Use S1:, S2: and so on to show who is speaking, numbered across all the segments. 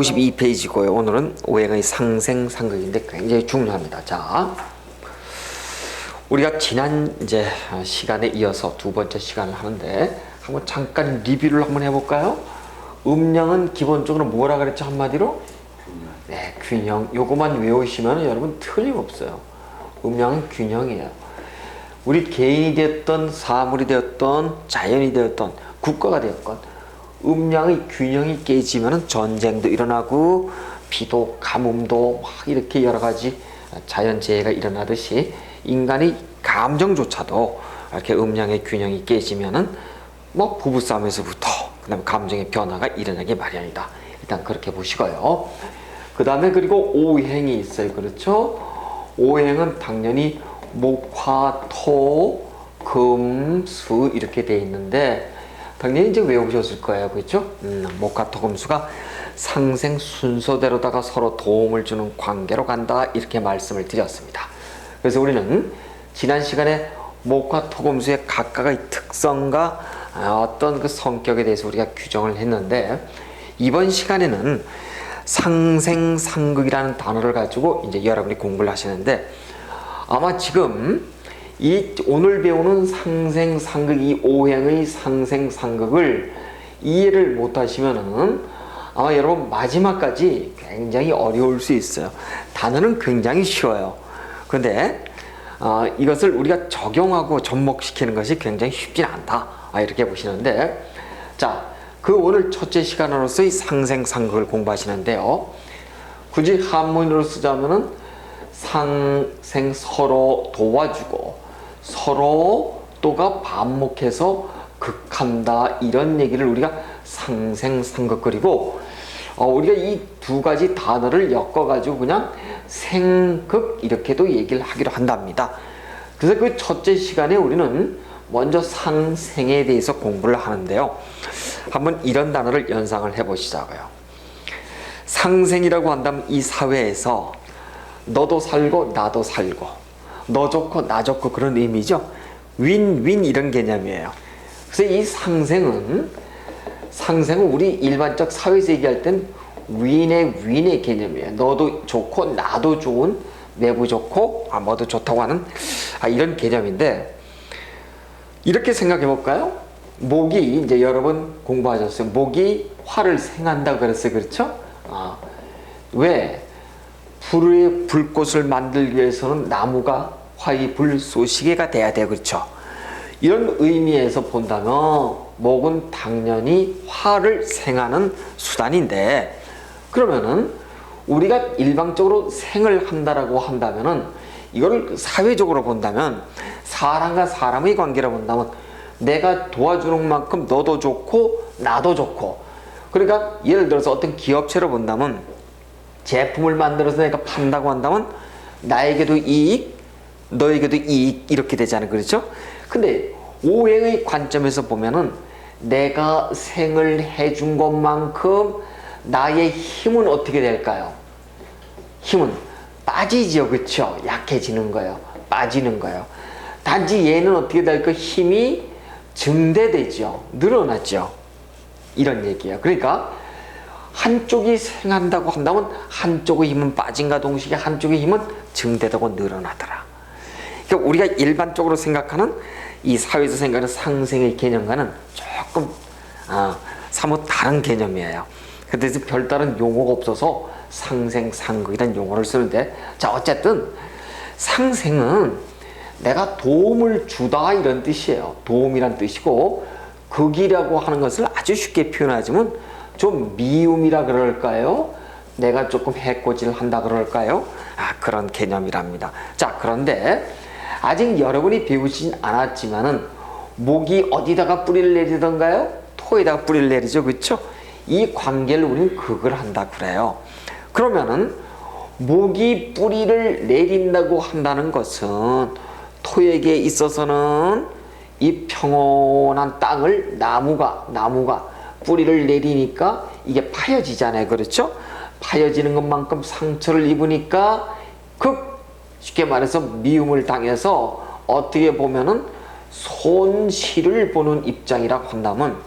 S1: 52페이지고요. 오늘은 오행의 상생상극인데 굉장히 중요합니다. 자, 우리가 지난 이제 시간에 이어서 두 번째 시간을 하는데 한번 잠깐 리뷰를 한번 해볼까요? 음량은 기본적으로 뭐라 그랬죠 한마디로? 네, 균형. 요거만 외우시면 여러분 틀림없어요. 음량은 균형이에요. 우리 개인이 되었던 사물이 되었던 자연이 되었던 국가가 되었건 음량의 균형이 깨지면 전쟁도 일어나고 비도 가뭄도 막 이렇게 여러 가지 자연재해가 일어나듯이 인간의 감정조차도 이렇게 음량의 균형이 깨지면은 뭐 부부싸움에서부터 그다음에 감정의 변화가 일어나기 마련이다. 일단 그렇게 보시고요. 그 다음에 그리고 오행이 있어요. 그렇죠? 오행은 당연히 목화, 토, 금, 수 이렇게 돼 있는데 당연히 이제 외우셨을 거예요. 그렇죠? 음, 목화, 토, 금수가 상생 순서대로다가 서로 도움을 주는 관계로 간다 이렇게 말씀을 드렸습니다. 그래서 우리는 지난 시간에 목화, 토, 금수의 각각의 특성과 어떤 그 성격에 대해서 우리가 규정을 했는데 이번 시간에는 상생상극이라는 단어를 가지고 이제 여러분이 공부를 하시는데 아마 지금 이 오늘 배우는 상생상극 이 오행의 상생상극을 이해를 못 하시면은 아마 여러분 마지막까지 굉장히 어려울 수 있어요. 단어는 굉장히 쉬워요. 근데 어, 이것을 우리가 적용하고 접목시키는 것이 굉장히 쉽진 않다. 아, 이렇게 보시는데 자, 그 오늘 첫째 시간으로서의 상생상극을 공부하시는데요. 굳이 한문으로 쓰자면은 상생 서로 도와주고 서로 또가 반목해서 극한다 이런 얘기를 우리가 상생상극 그리고 어, 우리가 이 두 가지 단어를 엮어가지고 그냥 생극 이렇게도 얘기를 하기로 한답니다. 그래서 그 첫째 시간에 우리는 먼저 상생에 대해서 공부를 하는데요. 한번 이런 단어를 연상을 해보시자고요. 상생이라고 한다면 이 사회에서 너도 살고 나도 살고 너 좋고 나 좋고 그런 의미죠. 윈윈 이런 개념이에요. 그래서 이 상생은 상생은 우리 일반적 사회에서 얘기할 땐 윈의 윈의 개념이에요. 너도 좋고 나도 좋은 내부 좋고 아 뭐도 좋다고 하는 아, 이런 개념인데 이렇게 생각해 볼까요? 목이 이제 여러분 공부하셨어요. 목이 화를 생한다 그랬어요. 그렇죠? 아, 왜? 불의 불꽃을 만들기 위해서는 나무가 불쏘시개가 돼야 돼요. 그렇죠? 이런 의미에서 본다면 목은 당연히 화를 생하는 수단인데 그러면은 우리가 일방적으로 생을 한다라고 한다면은 이거를 사회적으로 본다면 사람과 사람의 관계를 본다면 내가 도와주는 만큼 너도 좋고 나도 좋고 그러니까 예를 들어서 어떤 기업체로 본다면 제품을 만들어서 내가 판다고 한다면 나에게도 이익 너에게도 이익 이렇게 되잖아요 그렇죠? 근데 오행의 관점에서 보면은 내가 생을 해준 것만큼 나의 힘은 어떻게 될까요? 힘은 빠지죠 그렇죠? 약해지는 거예요. 빠지는 거예요. 단지 얘는 어떻게 될까? 힘이 증대되죠 늘어나죠 이런 얘기예요. 그러니까 한쪽이 생한다고 한다면 한쪽의 힘은 빠진과 동시에 한쪽의 힘은 증대되고 늘어나더라 그러니까 우리가 일반적으로 생각하는 이 사회에서 생각하는 상생의 개념과는 조금 아, 사뭇 다른 개념이에요 그래서 별다른 용어가 없어서 상생, 상극이라는 용어를 쓰는데 자 어쨌든 상생은 내가 도움을 주다 이런 뜻이에요. 도움이란 뜻이고 극이라고 하는 것을 아주 쉽게 표현하자면 좀 미움이라 그럴까요? 내가 조금 해코지를 한다 그럴까요? 아 그런 개념이랍니다. 자 그런데 아직 여러분이 배우진 않았지만은 목이 어디다가 뿌리를 내리던가요? 토에다가 뿌리를 내리죠, 그렇죠? 이 관계를 우리는 극을 한다 그래요. 그러면은 목이 뿌리를 내린다고 한다는 것은 토에게 있어서는 이 평온한 땅을 나무가 나무가 뿌리를 내리니까 이게 파여지잖아요. 그렇죠? 파여지는 것만큼 상처를 입으니까 극 쉽게 말해서 미움을 당해서 어떻게 보면은 손실을 보는 입장이라고 한다면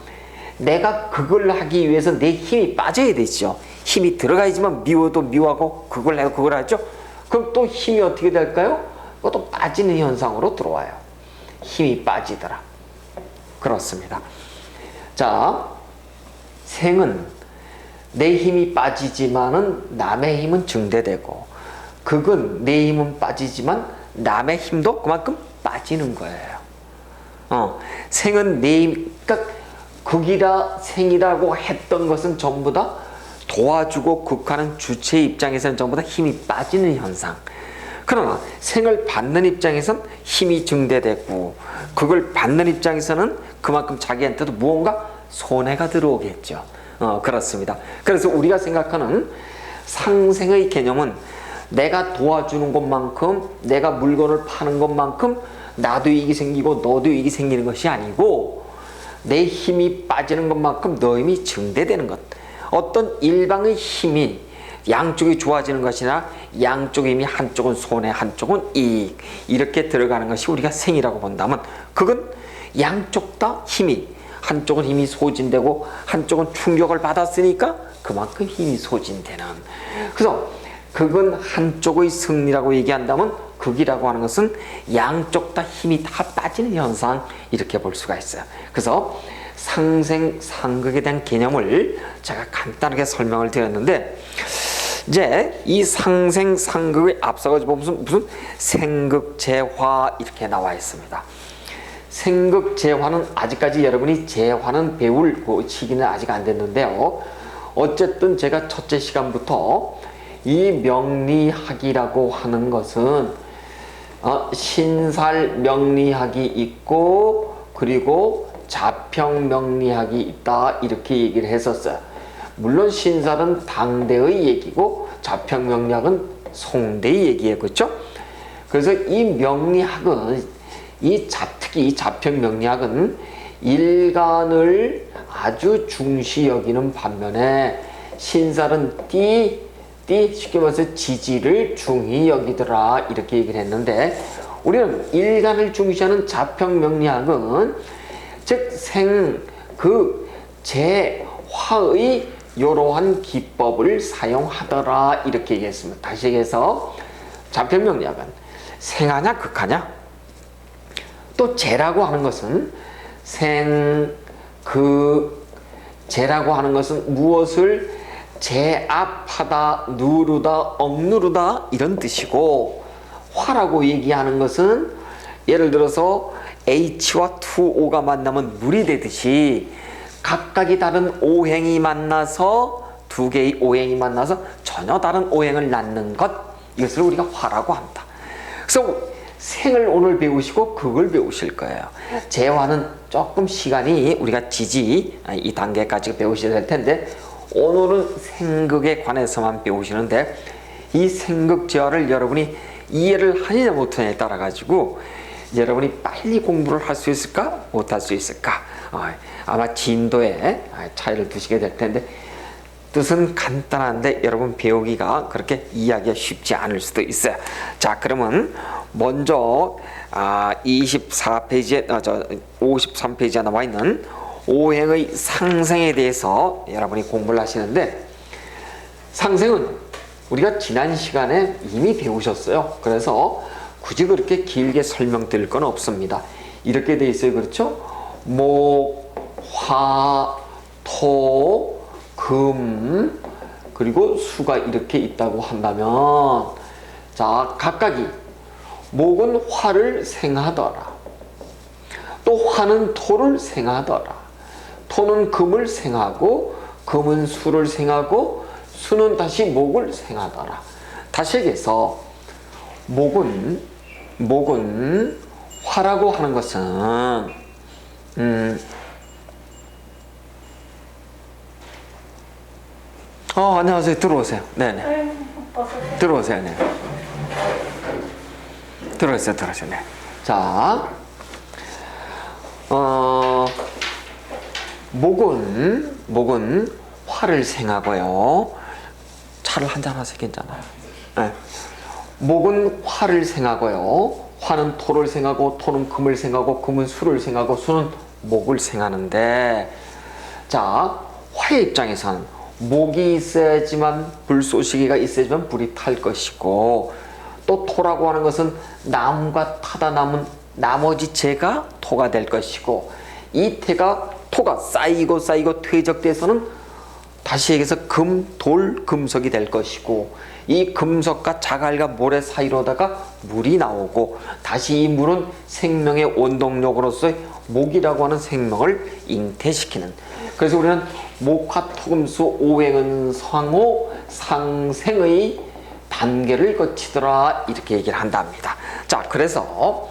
S1: 내가 그걸 하기 위해서 내 힘이 빠져야 되죠. 힘이 들어가야지만 미워도 미워하고 그걸 내가 그걸 하죠. 그럼 또 힘이 어떻게 될까요? 그것도 빠지는 현상으로 들어와요. 힘이 빠지더라. 그렇습니다. 자, 생은 내 힘이 빠지지만은 남의 힘은 증대되고 극은 내 힘은 빠지지만 남의 힘도 그만큼 빠지는 거예요. 어, 생은 내 힘, 그러니까 극이라 생이라고 했던 것은 전부 다 도와주고 극하는 주체 입장에서는 전부 다 힘이 빠지는 현상. 그러나 생을 받는 입장에선 힘이 증대되고 그걸 받는 입장에서는 그만큼 자기한테도 무언가 손해가 들어오겠죠. 어, 그렇습니다. 그래서 우리가 생각하는 상생의 개념은 내가 도와주는 것만큼 내가 물건을 파는 것만큼 나도 이익이 생기고 너도 이익이 생기는 것이 아니고 내 힘이 빠지는 것만큼 너 힘이 증대되는 것. 어떤 일방의 힘이 양쪽이 좋아지는 것이나 양쪽 힘이 한쪽은 손해 한쪽은 이익 이렇게 들어가는 것이 우리가 생이라고 본다면 그건 양쪽 다 힘이 한쪽은 힘이 소진되고 한쪽은 충격을 받았으니까 그만큼 힘이 소진되는 그래서 그건 한쪽의 승리라고 얘기한다면 극이라고 하는 것은 양쪽 다 힘이 다 빠지는 현상 이렇게 볼 수가 있어요. 그래서 상생 상극에 대한 개념을 제가 간단하게 설명을 드렸는데 이제 이 상생 상극에 앞서가지고 무슨 무슨 생극 재화 이렇게 나와 있습니다. 생극 재화는 아직까지 여러분이 재화는 배울 그 시기는 아직 안 됐는데요. 어쨌든 제가 첫째 시간부터 이 명리학이라고 하는 것은 어, 신살 명리학이 있고 그리고 자평 명리학이 있다 이렇게 얘기를 했었어요. 물론 신살은 당대의 얘기고 자평 명리학은 송대의 얘기예요, 그렇죠? 그래서 이 명리학은 이 자, 특히 이 자평 명리학은 일간을 아주 중시 여기는 반면에 신살은 띠, 띠 쉽게 말해서 지지를 중히 여기더라 이렇게 얘기를 했는데 우리는 일간을 중시하는 자평 명리학은 즉 생 그 재 화의 이러한 기법을 사용하더라 이렇게 얘기했습니다. 다시 얘기해서 자평 명리학은 생하냐 극하냐 또 재라고 하는 것은 생, 그, 재라고 하는 것은 무엇을 제압하다, 누르다, 억누르다 이런 뜻이고 화라고 얘기하는 것은 예를 들어서 H와 2O가 만나면 물이 되듯이 각각이 다른 오행이 만나서 두 개의 오행이 만나서 전혀 다른 오행을 낳는 것 이것을 우리가 화라고 한다. 그래서 생을 오늘 배우시고 극을 배우실 거예요. 재화는 조금 시간이 우리가 지지 이 단계까지 배우셔야 될 텐데 오늘은 생극에 관해서만 배우시는데 이 생극 재화를 여러분이 이해를 하느냐 못하냐에 따라 가지고 여러분이 빨리 공부를 할 수 있을까 못할 수 있을까 어, 아마 진도에 차이를 두시게 될 텐데 뜻은 간단한데 여러분 배우기가 그렇게 이해하기가 쉽지 않을 수도 있어요. 자 그러면 먼저 아, 24페이지에 아, 저 53페이지에 나와 있는 오행의 상생에 대해서 여러분이 공부를 하시는데 상생은 우리가 지난 시간에 이미 배우셨어요. 그래서 굳이 그렇게 길게 설명드릴 건 없습니다. 이렇게 돼 있어요. 그렇죠? 목, 화, 토, 금, 그리고 수가 이렇게 있다고 한다면 자, 각각이 목은 화를 생하더라. 또 화는 토를 생하더라. 토는 금을 생하고 금은 수를 생하고 수는 다시 목을 생하더라. 다시 얘기해서 목은 목은 화라고 하는 것은 음, 어 안녕하세요. 들어오세요. 네네. 들어오세요. 네. 들어오세요. 들어오세요. 네자 어, 목은 목은 화를 생하고요 차를 한잔 하세요 괜찮아요 네. 목은 화를 생하고요. 화는 토를 생하고 토는 금을 생하고 금은 수를 생하고 수는 목을 생하는데 자 화의 입장에서는 목이 있어야지만 불쏘시개가 있어야지만 불이 탈 것이고 또 토라고 하는 것은 나무가 타다 남은 나머지 재가 토가 될 것이고 이 태가 토가 쌓이고 쌓이고 퇴적돼서는 다시 얘기해서 금, 돌, 금속이 될 것이고 이 금속과 자갈과 모래 사이로다가 물이 나오고 다시 이 물은 생명의 원동력으로서의 목이라고 하는 생명을 잉태시키는 그래서 우리는 목화토금수 오행은 상호 상생의 단계를 거치더라 이렇게 얘기를 한답니다. 자 그래서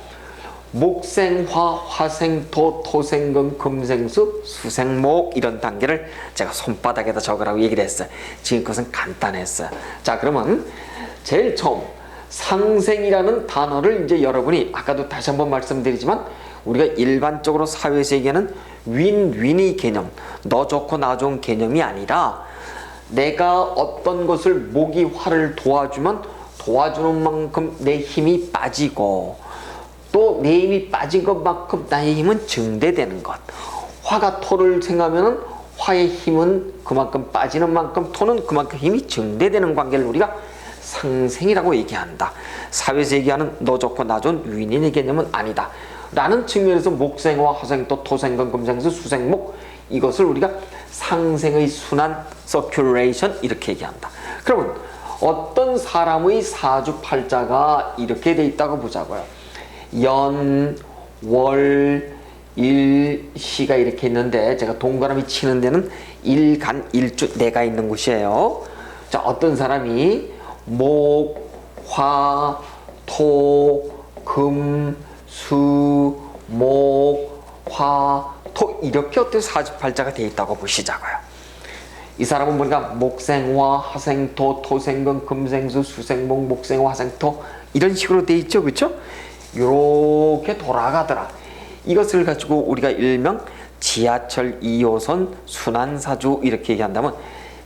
S1: 목생화, 화생토, 토생금, 금생수, 수생목 이런 단계를 제가 손바닥에다 적으라고 얘기를 했어요. 지금 것은 간단했어요. 자 그러면 제일 처음 상생이라는 단어를 이제 여러분이 아까도 다시 한번 말씀드리지만 우리가 일반적으로 사회에서 얘기하는 윈윈의 개념, 너 좋고 나 좋은 개념이 아니라 내가 어떤 것을 목이 화를 도와주면 도와주는 만큼 내 힘이 빠지고 또 내 힘이 빠진 것만큼 나의 힘은 증대되는 것. 화가 토를 생각하면은 화의 힘은 그만큼 빠지는 만큼 토는 그만큼 힘이 증대되는 관계를 우리가 상생이라고 얘기한다. 사회에서 얘기하는 너 좋고 나 좋은 윈윈의 개념은 아니다. 라는 측면에서 목생화, 화생토, 토생금, 금생수, 수생목 이것을 우리가 상생의 순환 서큘레이션 이렇게 얘기한다. 그러면 어떤 사람의 사주팔자가 이렇게 돼 있다고 보자고요. 연, 월, 일, 시가 이렇게 있는데 제가 동그라미 치는 데는 일간, 일주 내가 있는 곳이에요. 자, 어떤 사람이 목, 화, 토, 금, 수, 목, 화, 토 이렇게 어떤 사주팔자가 되어 있다고 보시자고요. 이 사람은 보니까 목생화, 화생토, 토생금, 금생수, 수생목, 목생화, 화생토 이런 식으로 돼 있죠, 그렇죠? 이렇게 돌아가더라. 이것을 가지고 우리가 일명 지하철 2호선 순환사주 이렇게 얘기한다면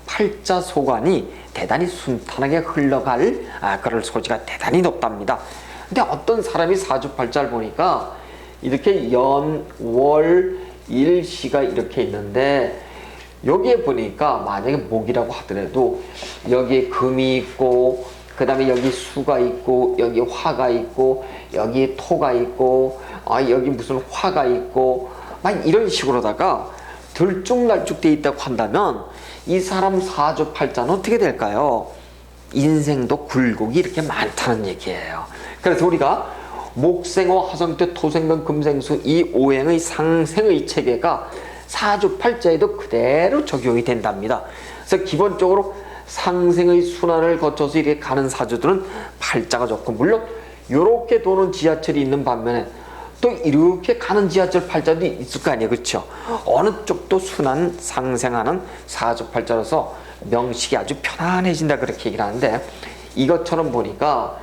S1: 팔자 소관이 대단히 순탄하게 흘러갈 아, 그럴 소지가 대단히 높답니다. 근데 어떤 사람이 사주팔자를 보니까 이렇게 연, 월, 일, 시가 이렇게 있는데 여기에 보니까 만약에 목이라고 하더라도 여기에 금이 있고 그 다음에 여기 수가 있고 여기 화가 있고 여기 토가 있고 아 여기 무슨 화가 있고 막 이런 식으로다가 들쭉날쭉 돼 있다고 한다면 이 사람 사주팔자는 어떻게 될까요? 인생도 굴곡이 이렇게 많다는 얘기예요. 그래서 우리가 목생어, 화성토, 토생금, 금생수 이 오행의 상생의 체계가 사주팔자에도 그대로 적용이 된답니다. 그래서 기본적으로 상생의 순환을 거쳐서 이렇게 가는 사주들은 팔자가 좋고 물론 이렇게 도는 지하철이 있는 반면에 또 이렇게 가는 지하철 팔자도 있을 거 아니에요. 그렇죠? 어느 쪽도 순환 상생하는 사주 팔자로서 명식이 아주 편안해진다 그렇게 얘기를 하는데 이것처럼 보니까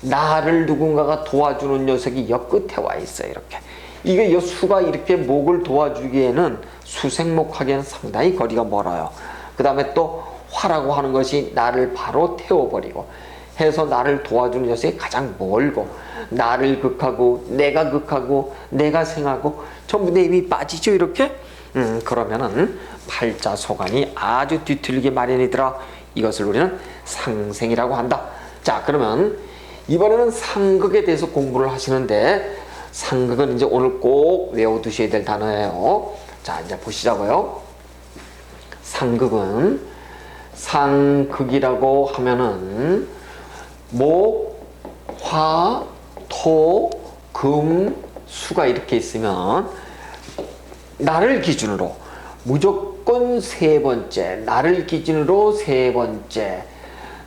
S1: 나를 누군가가 도와주는 녀석이 옆 끝에 와 있어요 이렇게. 이게 여 수가 이렇게 목을 도와주기에는 수생목하기에는 상당히 거리가 멀어요. 그 다음에 또 화라고 하는 것이 나를 바로 태워버리고 해서 나를 도와주는 녀석이 가장 멀고 나를 극하고 내가 극하고 내가 생하고 전부 내 힘이 빠지죠 이렇게? 음 그러면은 팔자 소관이 아주 뒤틀리게 마련이더라. 이것을 우리는 상생이라고 한다. 자 그러면 이번에는 상극에 대해서 공부를 하시는데 상극은 이제 오늘 꼭 외워두셔야 될 단어예요. 자 이제 보시자고요. 상극은 상극이라고 하면은 목, 화, 토, 금, 수가 이렇게 있으면 나를 기준으로 무조건 세 번째, 나를 기준으로 세 번째,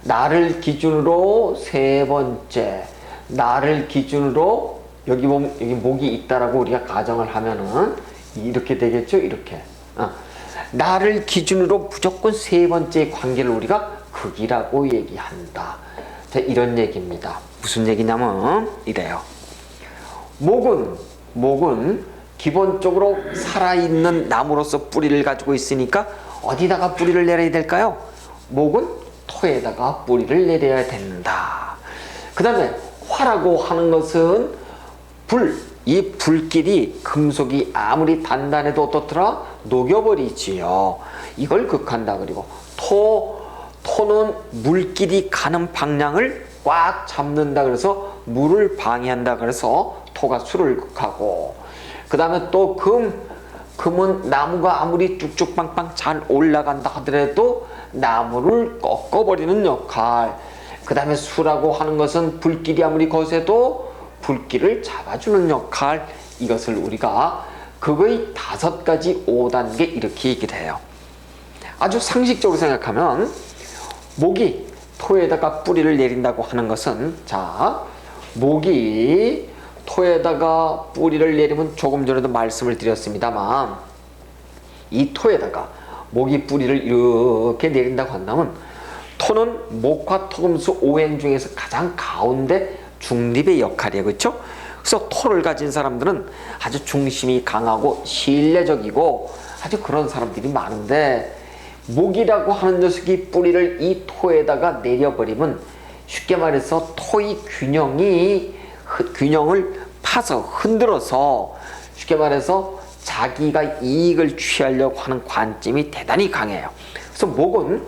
S1: 나를 기준으로 세 번째, 나를 기준으로 여기 보면 여기 목이 있다라고 우리가 가정을 하면은 이렇게 되겠죠, 이렇게. 어. 나를 기준으로 무조건 세 번째 관계를 우리가 극이라고 얘기한다. 자, 이런 얘기입니다. 무슨 얘기냐면 이래요. 목은 목은 기본적으로 살아있는 나무로서 뿌리를 가지고 있으니까 어디다가 뿌리를 내려야 될까요? 목은 토에다가 뿌리를 내려야 된다. 그 다음에 화라고 하는 것은 불, 이 불길이 금속이 아무리 단단해도 어떻더라? 녹여버리지요. 이걸 극한다. 그리고 토, 토는 물길이 가는 방향을 꽉 잡는다. 그래서 물을 방해한다. 그래서 토가 술을 극하고 그 다음에 또 금, 금은 나무가 아무리 쭉쭉 빵빵 잘 올라간다 하더라도 나무를 꺾어버리는 역할. 그 다음에 수라고 하는 것은 불길이 아무리 거세도 불길을 잡아주는 역할. 이것을 우리가 그거의 다섯 가지 5단계 이렇게 얘기를 해요. 아주 상식적으로 생각하면 목이 토에다가 뿌리를 내린다고 하는 것은 자 목이 토에다가 뿌리를 내리면 조금 전에도 말씀을 드렸습니다만 이 토에다가 목이 뿌리를 이렇게 내린다고 한다면 토는 목화 토금수 오행 중에서 가장 가운데 중립의 역할이에요 그렇죠? 그래서 토를 가진 사람들은 아주 중심이 강하고 신뢰적이고 아주 그런 사람들이 많은데 목이라고 하는 녀석이 뿌리를 이 토에다가 내려버리면 쉽게 말해서 토의 균형이 흐- 균형을 파서 흔들어서 쉽게 말해서 자기가 이익을 취하려고 하는 관점이 대단히 강해요. 그래서 목은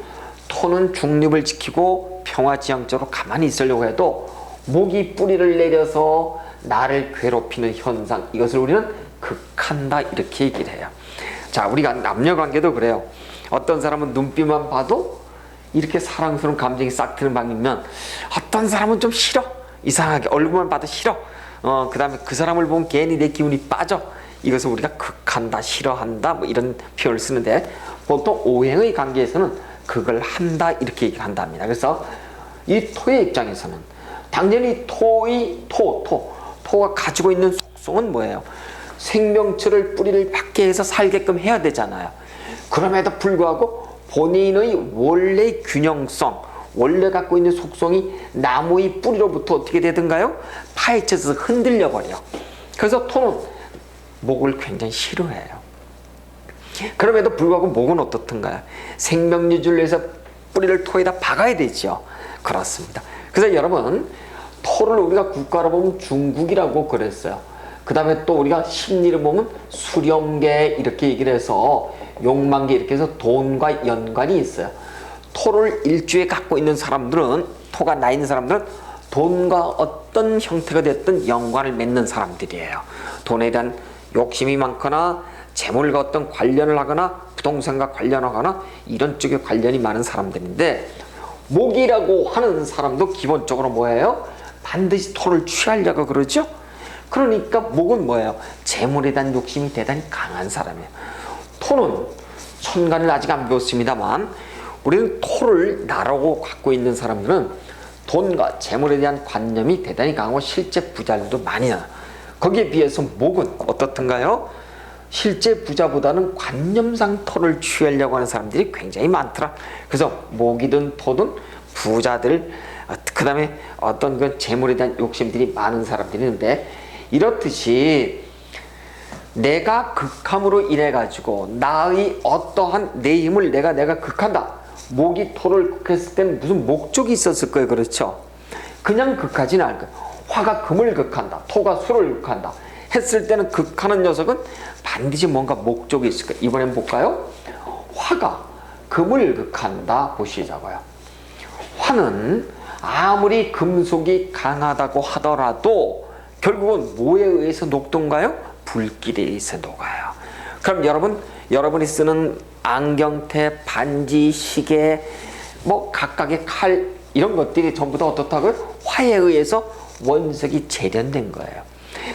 S1: 토는 중립을 지키고 평화지향적으로 가만히 있으려고 해도 목이 뿌리를 내려서 나를 괴롭히는 현상. 이것을 우리는 극한다 이렇게 얘기를 해요. 자 우리가 남녀 관계도 그래요. 어떤 사람은 눈빛만 봐도 이렇게 사랑스러운 감정이 싹 드는 방이면 어떤 사람은 좀 싫어. 이상하게 얼굴만 봐도 싫어. 어 그 다음에 그 사람을 보면 괜히 내 기운이 빠져. 이것을 우리가 극한다 싫어한다 뭐 이런 표현을 쓰는데 보통 오행의 관계에서는 그걸 한다 이렇게 얘기를 한답니다. 그래서 이 토의 입장에서는 당연히 토의 토, 토, 토가 가지고 있는 속성은 뭐예요? 생명체를 뿌리를 받게 해서 살게끔 해야 되잖아요. 그럼에도 불구하고 본인의 원래 균형성, 원래 갖고 있는 속성이 나무의 뿌리로부터 어떻게 되든가요? 파헤쳐서 흔들려 버려. 그래서 토는 목을 굉장히 싫어해요. 그럼에도 불구하고 목은 어떻든가요? 생명 유지를 위해서 뿌리를 토에다 박아야 되죠. 그렇습니다. 그래서 여러분 토를 우리가 국가로 보면 중국이라고 그랬어요. 그 다음에 또 우리가 심리를 보면 수령계 이렇게 얘기를 해서 욕망계 이렇게 해서 돈과 연관이 있어요. 토를 일주에 갖고 있는 사람들은 토가 나 있는 사람들은 돈과 어떤 형태가 됐든 연관을 맺는 사람들이에요. 돈에 대한 욕심이 많거나 재물과 어떤 관련을 하거나 부동산과 관련하거나 이런 쪽에 관련이 많은 사람들인데 목이라고 하는 사람도 기본적으로 뭐예요? 반드시 토를 취하려고 그러죠? 그러니까 목은 뭐예요? 재물에 대한 욕심이 대단히 강한 사람이에요. 토는 천간을 아직 안 배웠습니다만 우리는 토를 나라고 갖고 있는 사람들은 돈과 재물에 대한 관념이 대단히 강하고 실제 부자들도 많이 나요. 거기에 비해서 목은 어떻든가요? 실제 부자보다는 관념상 토를 취하려고 하는 사람들이 굉장히 많더라. 그래서 목이든 토든 부자들, 그 다음에 어떤 그 재물에 대한 욕심들이 많은 사람들이 있는데 이렇듯이 내가 극함으로 인해 가지고 나의 어떠한 내 힘을 내가 내가 극한다. 목이 토를 극했을 때는 무슨 목적이 있었을 거예요. 그렇죠? 그냥 극하지는 않을 거예요. 화가 금을 극한다. 토가 수를 극한다. 했을 때는 극하는 녀석은 반드시 뭔가 목적이 있을 거예요. 이번엔 볼까요? 화가 금을 극한다 보시자고요. 화는 아무리 금속이 강하다고 하더라도 결국은 뭐에 의해서 녹던가요? 불길에 의해서 녹아요. 그럼 여러분, 여러분이 쓰는 안경테, 반지, 시계, 뭐 각각의 칼 이런 것들이 전부 다 어떻다고요? 화에 의해서 원석이 재련된 거예요.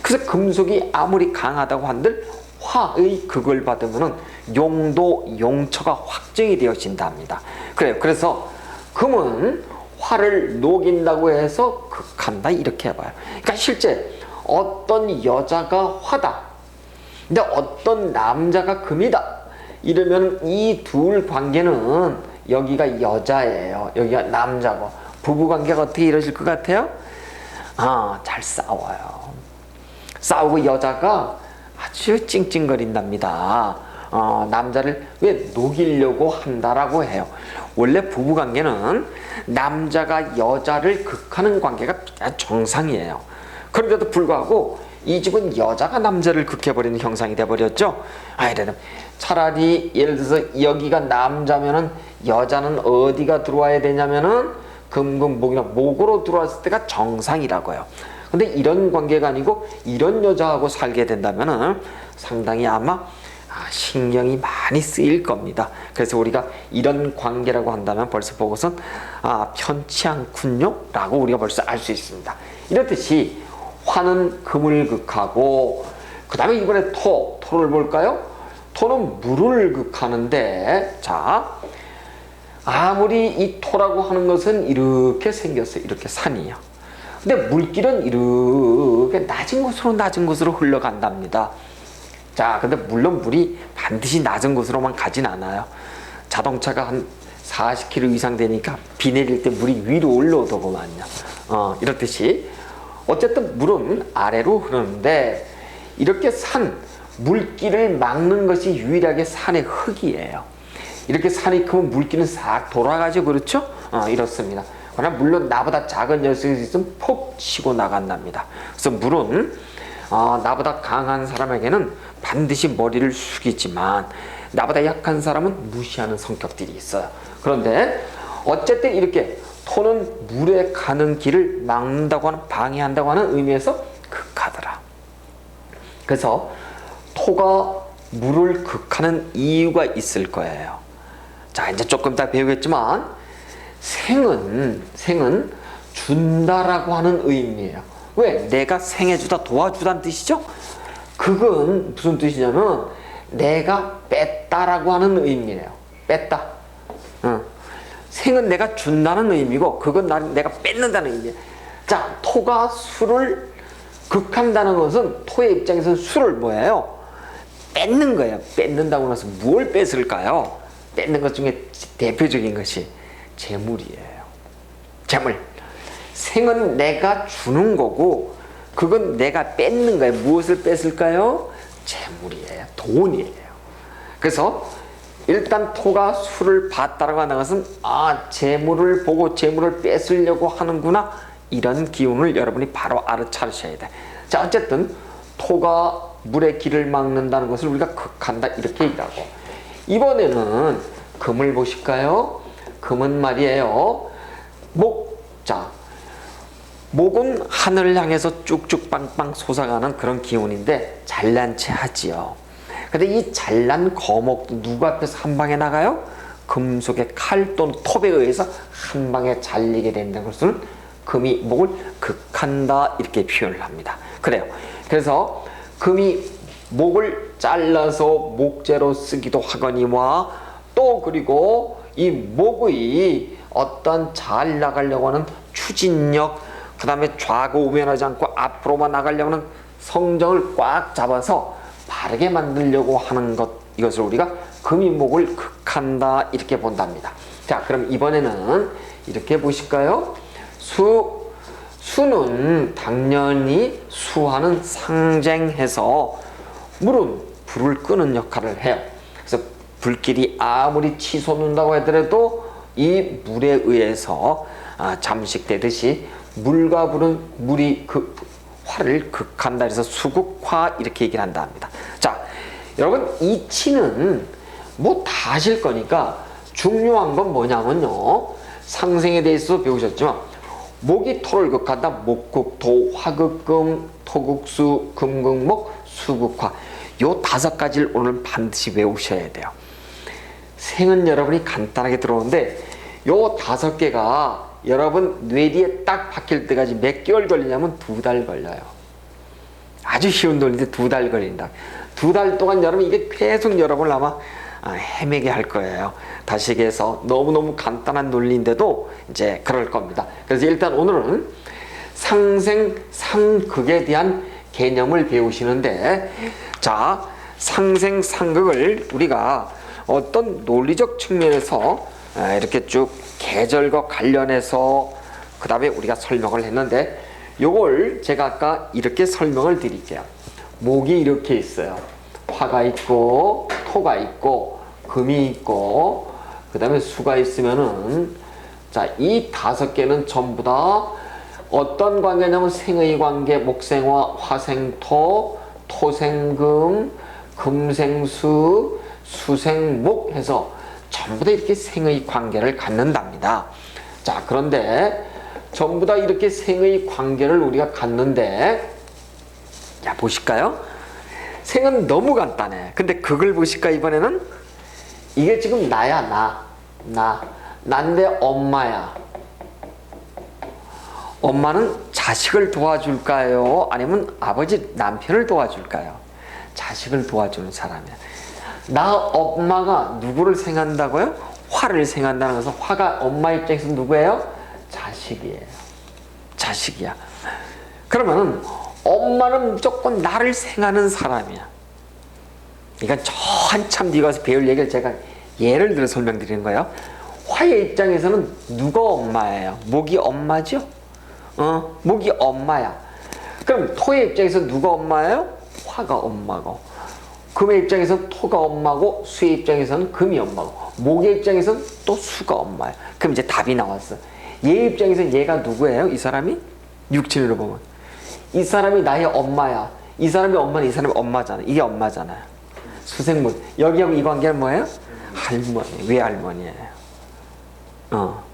S1: 그래서 금속이 아무리 강하다고 한들 화의 극을 받으면은 용도 용처가 확정이 되어진답니다. 그래요. 그래서 금은 화를 녹인다고 해서 극한다 이렇게 해봐요. 그러니까 실제 어떤 여자가 화다. 근데 어떤 남자가 금이다. 이러면 이 둘 관계는 여기가 여자예요. 여기가 남자고 부부 관계가 어떻게 이루어질 것 같아요? 아, 잘 싸워요. 싸우고 여자가 아주 찡찡거린답니다. 어, 남자를 왜 녹이려고 한다라고 해요. 원래 부부 관계는 남자가 여자를 극하는 관계가 정상이에요. 그런데도 불구하고 이 집은 여자가 남자를 극해버리는 형상이 돼버렸죠. 아, 이래는 차라리 예를 들어서 여기가 남자면은 여자는 어디가 들어와야 되냐면은 금금목이나 목으로 들어왔을 때가 정상이라고요. 근데 이런 관계가 아니고 이런 여자하고 살게 된다면은 상당히 아마 아, 신경이 많이 쓰일 겁니다. 그래서 우리가 이런 관계라고 한다면 벌써 보고선 아 편치 않군요 라고 우리가 벌써 알 수 있습니다. 이렇듯이 화는 금을 극하고 그 다음에 이번에 토 토를 볼까요? 토는 물을 극하는데 자 아무리 이 토라고 하는 것은 이렇게 생겼어요. 이렇게 산이요. 근데 물길은 이렇게 낮은 곳으로 낮은 곳으로 흘러간답니다. 자, 근데 물론 물이 반드시 낮은 곳으로만 가진 않아요. 자동차가 한 40km 이상 되니까 비 내릴 때 물이 위로 올라오더구만요. 어, 이렇듯이 어쨌든 물은 아래로 흐르는데 이렇게 산 물길을 막는 것이 유일하게 산의 흙이에요. 이렇게 산이 크면 물길은 싹 돌아가죠, 그렇죠? 어, 이렇습니다. 그러나 물론 나보다 작은 녀석이 있으면 폭 치고 나간답니다. 그래서 물은 어, 나보다 강한 사람에게는 반드시 머리를 숙이지만 나보다 약한 사람은 무시하는 성격들이 있어요. 그런데 어쨌든 이렇게 토는 물에 가는 길을 막는다고 하는 방해한다고 하는 의미에서 극하더라. 그래서 토가 물을 극하는 이유가 있을 거예요. 자, 이제 조금 이따 배우겠지만 생은 생은 준다라고 하는 의미예요. 왜? 내가 생해주다 도와주다는 뜻이죠. 그건 무슨 뜻이냐면 내가 뺐다라고 하는 의미예요. 뺐다. 어. 생은 내가 준다는 의미고 그건 나 내가 뺏는다는 의미예요. 자, 토가 술을 극한다는 것은 토의 입장에서는 술을 뭐예요? 뺏는 거예요. 뺏는다고 나서 뭘 뺏을까요? 뺏는 것 중에 대표적인 것이 재물이에요. 재물. 생은 내가 주는 거고 그건 내가 뺏는 거예요. 무엇을 뺏을까요? 재물이에요. 돈이에요. 그래서 일단 토가 술을 받다라고 하는 것은 아 재물을 보고 재물을 뺏으려고 하는구나 이런 기운을 여러분이 바로 알아차리셔야 돼. 자 어쨌든 토가 물의 길을 막는다는 것을 우리가 극한다 이렇게 얘기하고 이번에는 금을 보실까요? 금은 말이에요. 목, 자, 목은 하늘을 향해서 쭉쭉 빵빵 솟아가는 그런 기운인데 잘난 체 하지요. 근데 이 잘난 거목도 누구 앞에서 한 방에 나가요? 금속의 칼 또는 톱에 의해서 한 방에 잘리게 된다는 것을 금이 목을 극한다 이렇게 표현을 합니다. 그래요. 그래서 금이 목을 잘라서 목재로 쓰기도 하거니와 또 그리고 이 목의 어떤 잘 나가려고 하는 추진력 그 다음에 좌고 우면하지 않고 앞으로만 나가려고 하는 성정을 꽉 잡아서 바르게 만들려고 하는 것 이것을 우리가 금이 목을 극한다 이렇게 본답니다. 자 그럼 이번에는 이렇게 보실까요? 수 수는 당연히 수화는 상쟁해서 물은 불을 끄는 역할을 해요. 그래서 불길이 아무리 치솟는다고 하더라도 이 물에 의해서 아, 잠식되듯이 물과 불은 물이 그 화를 극한다 해서 수극화 이렇게 얘기를 한다 합니다. 자, 여러분 이 치는 뭐다 아실 거니까 중요한 건 뭐냐면요. 상생에 대해서 배우셨지만 목이 토를 극한다. 목극토, 화극금, 토극수, 금극목, 수극화. 요 다섯 가지를 오늘 반드시 외우셔야 돼요. 생은 여러분이 간단하게 들어오는데 요 다섯 개가 여러분 뇌리에 딱 박힐 때까지 몇 개월 걸리냐면 두 달 걸려요. 아주 쉬운 논리인데 두 달 걸린다. 두 달 동안 여러분 이게 계속 여러분을 아마 아, 헤매게 할 거예요. 다시 얘기해서 너무너무 간단한 논리인데도 이제 그럴 겁니다. 그래서 일단 오늘은 상생, 상극에 대한 개념을 배우시는데 자, 상생, 상극을 우리가 어떤 논리적 측면에서 아, 이렇게 쭉 계절과 관련해서 그 다음에 우리가 설명을 했는데 요걸 제가 아까 이렇게 설명을 드릴게요. 목이 이렇게 있어요. 화가 있고 토가 있고 금이 있고 그 다음에 수가 있으면은 자 이 다섯 개는 전부 다 어떤 관계냐면 생의 관계, 목생화, 화생토, 토생금, 금생수, 수생목 해서 전부 다 이렇게 생의 관계를 갖는답니다. 자, 그런데 전부 다 이렇게 생의 관계를 우리가 갖는데 자, 보실까요? 생은 너무 간단해. 근데 그걸 보실까 이번에는 이게 지금 나야 나. 나. 난데 엄마야. 엄마는 자식을 도와줄까요? 아니면 아버지 남편을 도와줄까요? 자식을 도와주는 사람이야. 나 엄마가 누구를 생각한다고요? 화를 생각한다는 것은 화가 엄마 입장에서 누구예요? 자식이에요. 자식이야. 그러면은 엄마는 무조건 나를 생각하는 사람이야. 그러니까 저 한참 뒤 가서 배울 얘기를 제가 예를 들어 설명드리는 거예요. 화의 입장에서는 누가 엄마예요? 목이 엄마죠? 어, 목이 엄마야. 그럼 토의 입장에서 누가 엄마예요? 화가 엄마고. 금의 입장에서는 토가 엄마고 수의 입장에서는 금이 엄마고 목의 입장에서는 또 수가 엄마야. 그럼 이제 답이 나왔어. 얘 입장에서 얘가 누구예요? 이 사람이 육친으로 보면 이 사람이 나의 엄마야. 이 사람이 엄마는 이 사람이 엄마잖아. 이게 엄마잖아요. 수생문 여기하고 이 관계는 뭐예요? 할머니. 왜 할머니예요? 어.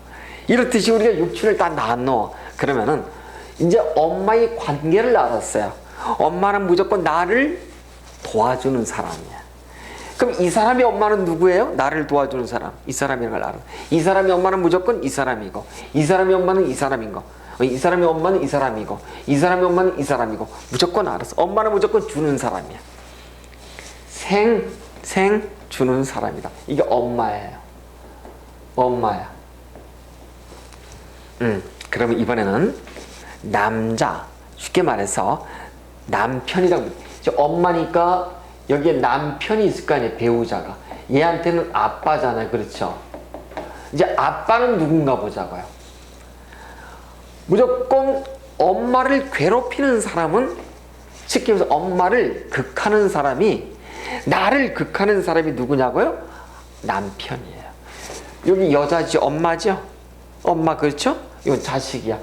S1: 이렇듯이 우리가 육친을 다 나눠. 그러면은 이제 엄마의 관계를 알았어요. 엄마는 무조건 나를 도와주는 사람이야. 그럼 이 사람의 엄마는 누구예요? 나를 도와주는 사람. 이 사람이라는 걸 알아. 이 사람의 엄마는 무조건 이 사람이고, 이 사람의 엄마는 이 사람인 거. 어, 이 사람의 엄마는 이 사람이고, 이 사람의 엄마는 이 사람이고, 무조건 알았어. 엄마는 무조건 주는 사람이야. 생, 생, 주는 사람이다. 이게 엄마예요. 엄마야. 음, 그러면 이번에는 남자, 쉽게 말해서 남편이라고. 엄마니까 여기에 남편이 있을 거 아니에요, 배우자가. 얘한테는 아빠잖아요, 그렇죠? 이제 아빠는 누군가 보자고요. 무조건 엄마를 괴롭히는 사람은 쉽게 말해서 엄마를 극하는 사람이 나를 극하는 사람이 누구냐고요? 남편이에요. 여기 여자지 엄마죠? 엄마 그렇죠? 이건 자식이야.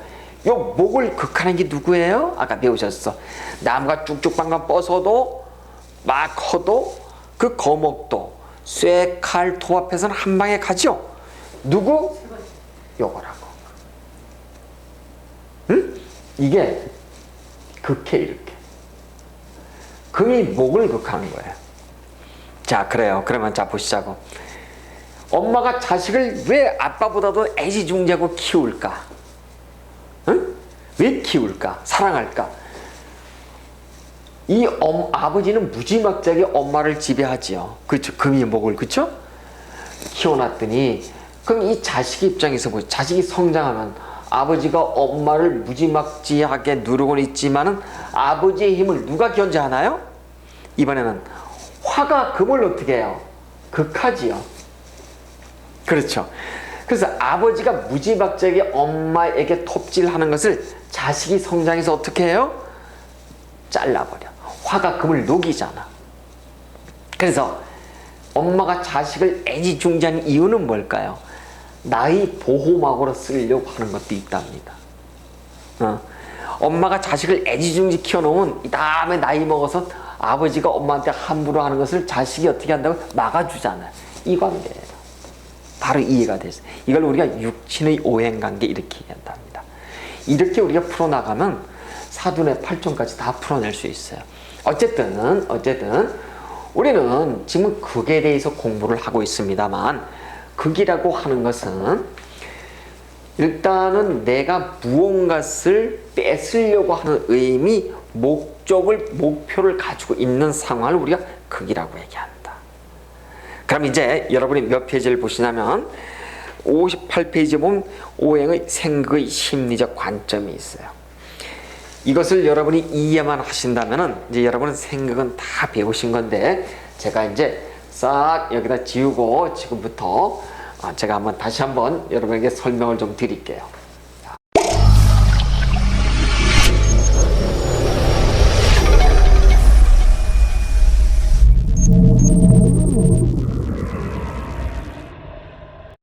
S1: 요 목을 극하는 게 누구예요? 아까 배우셨어. 나무가 쭉쭉 방금 뻗어도 막 커도 그 거목도 쇠칼 토 앞에서는 한 방에 가죠. 누구? 요거라고. 응? 이게 극해 이렇게. 금이 목을 극하는 거예요. 자 그래요. 그러면 자 보시자고. 엄마가 자식을 왜 아빠보다도 애지중지하고 키울까? 응? 왜 키울까? 사랑할까? 이 엄, 아버지는 무지막지하게 엄마를 지배하지요. 그렇죠. 금이 목을 그렇죠? 키워놨더니 그럼 이 자식 입장에서 뭐 자식이 성장하면 아버지가 엄마를 무지막지하게 누르고 있지만은 아버지의 힘을 누가 견제하나요? 이번에는 화가 금을 어떻게 해요? 극하지요. 그렇죠. 그래서 아버지가 무지막지하게 엄마에게 톱질하는 것을 자식이 성장해서 어떻게 해요? 잘라버려. 화가 금을 녹이잖아. 그래서 엄마가 자식을 애지중지하는 이유는 뭘까요? 나의 보호막으로 쓰려고 하는 것도 있답니다. 어. 엄마가 자식을 애지중지 키워놓으면 이 다음에 나이 먹어서 아버지가 엄마한테 함부로 하는 것을 자식이 어떻게 한다고 막아주잖아요. 이 관계예요. 바로 이해가 됐어요. 이걸 우리가 육친의 오행관계 이렇게 얘기한답니다. 이렇게 우리가 풀어나가면 사둔의 팔촌까지 다 풀어낼 수 있어요. 어쨌든 어쨌든 우리는 지금 극에 대해서 공부를 하고 있습니다만 극이라고 하는 것은 일단은 내가 무언가를 뺏으려고 하는 의미, 목적을, 목표를 가지고 있는 상황을 우리가 극이라고 얘기한다. 그럼 이제 여러분이 몇 페이지를 보시냐면 58페이지 보면 오행의 생극의 심리적 관점이 있어요. 이것을 여러분이 이해만 하신다면은 이제 여러분은 생각은 다 배우신 건데 제가 이제 싹 여기다 지우고 지금부터 아, 제가 한번 다시 한번 여러분에게 설명을 좀 드릴게요.